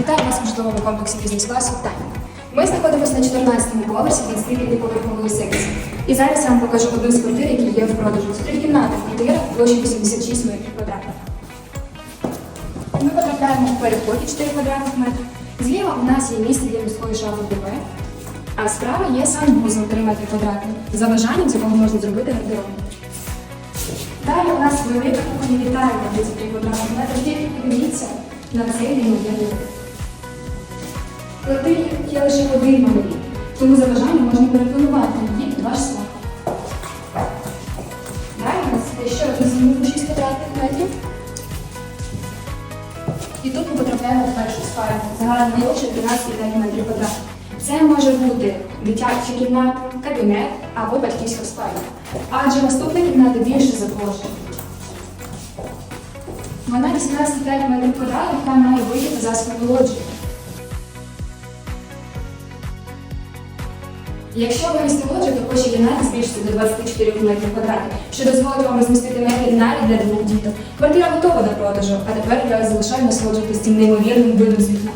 Вітаю вас у житловому комплексі бізнес-класу «Таймінг». Ми знаходимося на 14-му поверсі 25-поверхової секції. І зараз я вам покажу одну з квартир, які є в продажу. Це трикімнатна квартира площею 86 метрів квадратних. Ми потрапляємо в переході 4 квадратних метри. Зліва у нас є місце для міської шафи ДВ, а справа є санвузол 3 метри квадратних. За бажанням з якого можна зробити гардероб. Далі у нас велика кухня вітальня 33 квадратних метри. Тільки подивіться на цей неймовірний вид. Проте є лише один малий, тому за бажанням можна перепланувати її під ваш смак. Далі у нас є ще один зимовий 6 квадратних метрів. І тут ми потрапляємо в першу спальню. Загальна площа 13,5 метрів квадратних. Це може бути дитяча кімната, кабінет або батьківська спальня. Адже наступна кімната більше за площу. Вона 18,5 метрів квадратних та має вихід на засобну лоджію. Якщо ви лоджію, то площа кімнати збільшиться до 24 метрів квадратних, що дозволить вам розмістити меблі навіть для двох діток. Квартира готова до продажу, а тепер я залишаю насолоджуватись цим неймовірним видом з вікна.